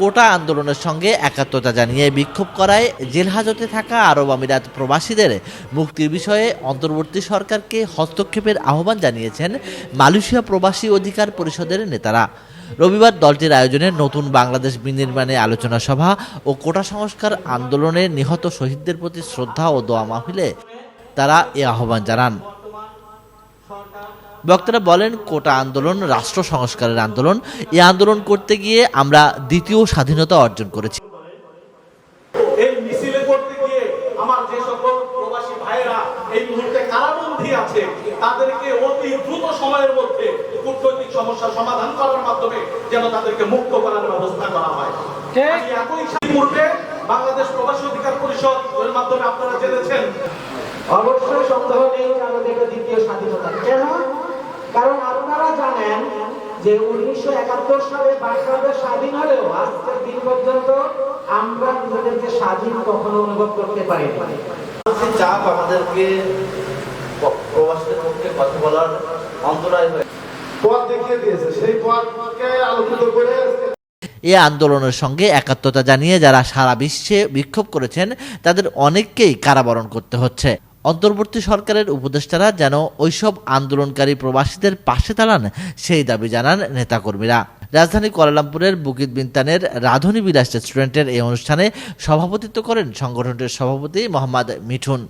কোটা আন্দোলনের সঙ্গে একাত্মতা জানিয়ে বিক্ষোভ করায় জেলহাজতে থাকা আরব আমিরাত প্রবাসীদের মুক্তির বিষয়ে অন্তর্বর্তী সরকারকে হস্তক্ষেপের আহ্বান জানিয়েছেন মালয়েশিয়া প্রবাসী অধিকার পরিষদের নেতারা। রবিবার দলটির আয়োজনে নতুন বাংলাদেশ বিনির্মাণে আলোচনা সভা ও কোটা সংস্কার আন্দোলনে নিহত শহীদদের প্রতি শ্রদ্ধা ও দোয়া মাহফিলে তারা এ আহ্বান জানান। বক্তারা বলেন কোটা আন্দোলন রাষ্ট্র সংস্কারের আন্দোলন এই আন্দোলন করতে গিয়ে আমরা দ্বিতীয় স্বাধীনতা অর্জন করেছি। এই মিছিলে করতে গিয়ে আমার যে সকল প্রবাসী ভাইয়েরা এই মুহূর্তে কারাবন্দী আছে তাদেরকে অতি দ্রুত সময়ের মধ্যে কূটনৈতিক সমস্যার সমাধান করার মাধ্যমে যেন তাদেরকে মুক্ত করার ব্যবস্থা করা হয়। একই সাথে বাংলাদেশ প্রবাসী অধিকার পরিষদ এর মাধ্যমে আপনারা জেনেছেন অবশ্যই সন্দেহ নেই আমাদের দ্বিতীয় স্বাধীনতা। কেন? কারণ আপনারা জানেন যে উনিশশো একাত্তর সালে বাংলাদেশ স্বাধীন হলেও আজকের দিন পর্যন্ত আমরা নিজেদেরকে স্বাধীন কখনো অনুভব করতে পারিনি। চাপ আমাদেরকে প্রবাসীদের পক্ষে কথা বলার অন্তরায় হয়ে পথ দেখিয়ে দিয়েছে। সেই পথকে আলোকিত করে এ আন্দোলনের সঙ্গে একাত্মতা জানিয়ে যারা সারা বিশ্বে বিক্ষোভ করেছেন তাদের অনেককেই কারাবরণ করতে হচ্ছে। অন্তর্বর্তী সরকারের উপদেষ্টারা যেন ওইসব আন্দোলনকারী প্রবাসীদের পাশে দাঁড়ান, সেই দাবি জানান নেতাকর্মীরা। রাজধানী কুয়ালালামপুরের বুকিত বিনতানের রাধুনী বিলাস রেস্টুরেন্টের এই অনুষ্ঠানে সভাপতিত্ব করেন সংগঠনটির সভাপতি মোহাম্মদ মিঠুন।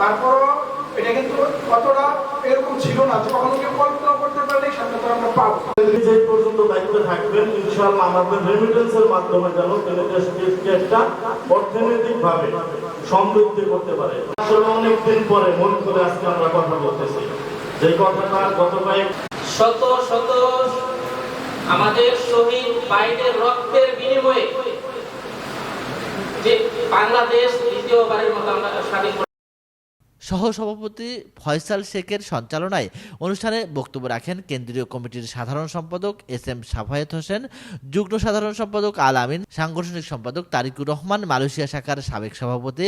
তারপরও এটা কিন্তু অতটা এরকম ছিল না। যে কখনো কেউ কল্পনা করতে পারলে স্বাধীনতা আমরা পাবো। যে পর্যন্ত দায়িত্বে থাকবেন। ইনশাআল্লাহ আমাদের রেমিটেন্সের মাধ্যমে যেন তিনি অর্থনৈতিক ভাবে সমৃদ্ধি করতে পারে। আসলে অনেকদিন পরে মন করে আজকে আমরা কথা বলতেছি। যে কথাটা গত কয়েক শত শত আমাদের শহীদ ভাইদের রক্তের বিনিময়ে যে বাংলাদেশ দ্বিতীয়বারের মতো আমরা স্বাধীন সহসভাপতি ফয়সাল শেখের সঞ্চালনায় অনুষ্ঠানে বক্তব্য রাখেন কেন্দ্রীয় কমিটির সাধারণ সম্পাদক এস এম সাফায়েত হোসেন, যুগ্ম সাধারণ সম্পাদক আল আমিন, সাংগঠনিক সম্পাদক তারিকুর রহমান, মালয়েশিয়া শাখার সাবেক সভাপতি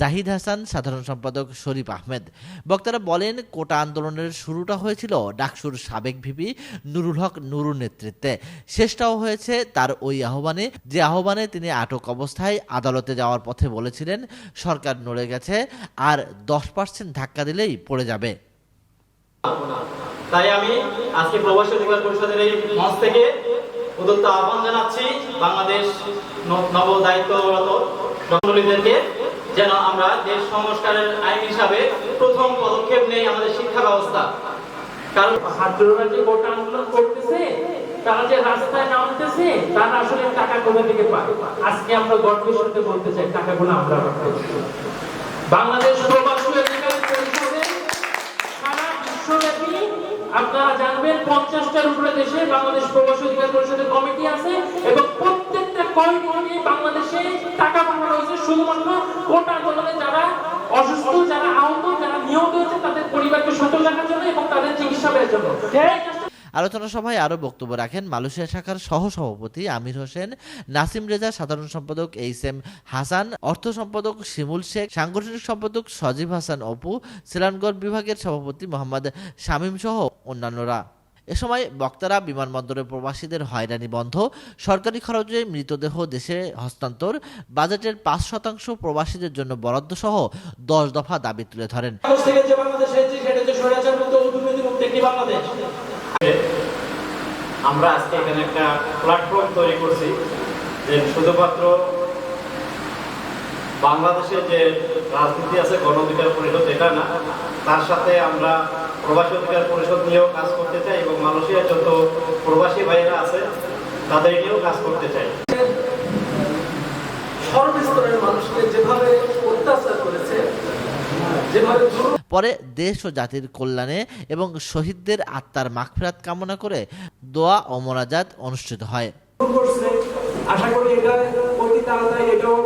জাহিদ হাসান, সাধারণ সম্পাদক শরীফ আহমেদ। বক্তারা বলেন, কোটা আন্দোলনের শুরুটা হয়েছিল ডাকসুর সাবেক ভিপি নুরুল হক নুরুর নেতৃত্বে। শেষটাও হয়েছে তার ওই আহ্বানে। যে আহ্বানে তিনি আটক অবস্থায় আদালতে যাওয়ার পথে বলেছিলেন, সরকার নড়ে গেছে, আর দশ পার্সেন্ট ধাক্কা দিলেই পড়ে যাবে। তাই আমি আজকে প্রবাসী অধিকার পরিষদের এই মঞ্চ থেকে উদ্যোক্ত আহ্বান জানাচ্ছি, বাংলাদেশ নব দায়িত্বরত ডক্টরদেরকে যেন আমরা দেশ সংস্কারের আইন হিসাবে প্রথম পদক্ষেপ নেই আমাদের শিক্ষা ব্যবস্থা। কারণ ছাত্ররা যে কোটা আন্দোলন করতেছে, তারা যে রাস্তায় নামতেছে, তারা আসলে টাকা কোথা থেকে পায় আজকে আমরা গর্বের সাথে বলতে চাই টাকা টাকাগুলো আমরা বাংলাদেশ প্রবাসী বিশ্বব্যাপী আপনারা জানবেন পঞ্চাশটার উপরে দেশে বাংলাদেশ প্রবাসী অধিকার পরিষদের কমিটি আছে এবং প্রত্যেকটা কমিটি বাংলাদেশে টাকা পাঠানো হয়েছে। শুধুমাত্র কোটা আন্দোলনে যারা অসুস্থ যারা আহত যারা নিহত হয়েছে তাদের পরিবারকে সচল রাখার জন্য এবং তাদের চিকিৎসা ব্যয়ের জন্য। আলোচনা সভায় আরও বক্তব্য রাখেন মালয়েশিয়া শাখার সহ সভাপতি আমির হোসেন, নাসিম রেজা সাধারণ সম্পাদক এইচ এম হাসান, অর্থ সম্পাদক শিমুল শেখ, সাংগঠনিক সম্পাদক সজীব হাসান অপু সিলানগড় বিভাগের সভাপতি মোহাম্মদ শামীম সহ অন্যান্যরা। এ সময় বক্তারা বিমানবন্দরে প্রবাসীদের হয়রানি বন্ধ, সরকারি খরচে মৃতদেহ দেশে হস্তান্তর, বাজেটের পাঁচ শতাংশ প্রবাসীদের জন্য বরাদ্দ সহ দশ দফা দাবি তুলে ধরেন। বাংলাদেশ। বাংলাদেশ বাংলাদেশ আমরা আজকে এখানে একটা প্ল্যাটফর্ম তৈরি করছি যে শুধুমাত্র বাংলাদেশের যে রাজনীতি আছে গণ অধিকার পরিষদ এটা না, তার সাথে আমরা প্রবাসী অধিকার পরিষদ নিয়েও কাজ করতে চাই এবং মালয়েশিয়ার যত প্রবাসী ভাইয়েরা আছে, তাদের নিয়েও কাজ করতে চাই। পরে দেশ ও জাতির কল্যাণে এবং শহীদদের আত্মার মাগফিরাত কামনা করে দোয়া ও মোনাজাত অনুষ্ঠিত হয়। আশা করি এটা অতি তাড়াতাড়ি এটাও